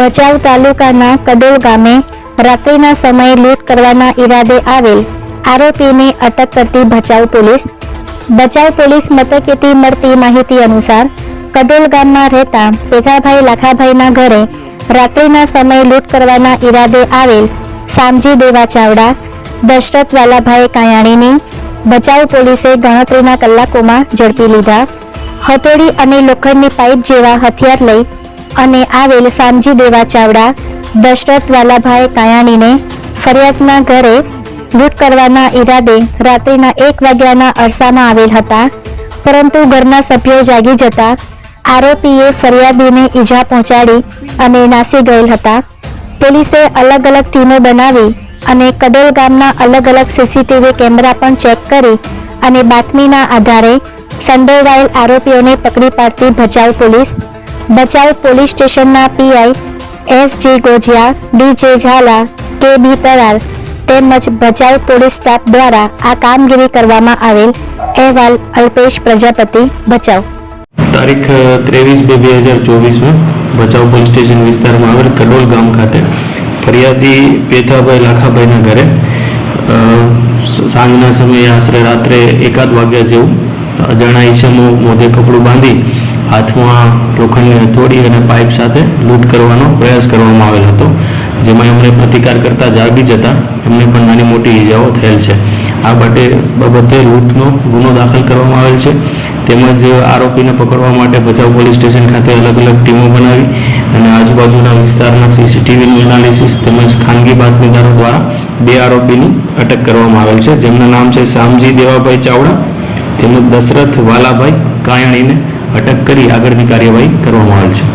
ભચાઉ તાલુકાના કડોલ ગામે રાત્રિના સમયે લૂંટ કરવાના ઈરાદે આવેલ આરોપીને અટક કરતી ભચાઉ પોલીસ. ભચાઉ પોલીસ મથકેથી મળતી માહિતી અનુસાર કડોલ ગામમાં રહેતા પેથાભાઈ લાખાભાઈના ઘરે રાત્રિના સમયે લૂંટ કરવાના ઈરાદે આવેલ સામજી દેવા ચાવડા દશરથ વાલાભાઈ કાયાણીની ભચાઉ પોલીસે ગણતરીના કલાકોમાં ઝડપી લીધા. હથોડી અને લોખંડની પાઇપ જેવા હથિયાર લઈ અને આવેલ સામજી દેવા ચાવડા દશરથ વાલાભાઈ કાયાણીને ફરિયાદના ઘરે લૂંટ કરવાના ઈરાદે રાત્રિના એક વાગ્યાના અરસામાં આવેલ હતા. પરંતુ ઘરના સભ્યો જાગી જતા આરોપીએ ફરિયાદીને ઈજા પહોંચાડી અને નાસી ગયેલ હતા. પોલીસે અલગ અલગ ટીમો બનાવી અને કડોલ ગામના અલગ અલગ સીસીટીવી કેમેરા પણ ચેક કરી અને બાતમીના આધારે સંડોવાયેલ આરોપીઓને પકડી પાડતી ભચાઉ પોલીસ ભચાઉ પોલીસ સ્ટેશનના PI S G Gojiya D Jhala K B Tarar તેમજ ભચાઉ પોલીસ સ્ટાફ દ્વારા આ કામગીરી કરવામાં આવેલ અહેવાલ અલ્પેશ પ્રજાપતિ, ભચાઉ. તારીખ ત્રેવીસ બે બે હજાર ચોવીસમાં ભચાઉ પોલીસ સ્ટેશન વિસ્તારમાં આવેલ કડોલ ગામ ખાતે ફરિયાદી પેથાભાઈ લાખાભાઈના ઘરે સાંજના સમયે આશરે રાત્રે એકાદ વાગ્યા જેવું અજાણા ઈસમો મોઢે કપડું બાંધી હાથમાં લોખંડની હથોડી અને પાઇપ સાથે લૂંટ કરવાનો પ્રયાસ કરવામાં આવેલ હતો, જેમાં એમણે પ્રતિકાર કરતા જાગી જતા એમને પણ નાની મોટી ઈજાઓ થયેલ છે. આ માટે બાબતે લૂંટનો ગુનો દાખલ કરવામાં આવેલ છે. તેમજ આરોપીને પકડવા માટે ભચાઉ પોલીસ સ્ટેશન ખાતે અલગ અલગ ટીમો બનાવી અને આજુબાજુના વિસ્તારના સીસીટીવીનું એનાલિસિસ તેમજ ખાનગી બાતમીદારો દ્વારા બે આરોપીની અટક કરવામાં આવેલ છે. જેમના નામ છે શામજી દેવાભાઈ ચાવડા તેમજ દશરથ વાલાભાઈ કાયાણીને અટક કરી આગળની કાર્યવાહી કરવામાં આવેલ છે.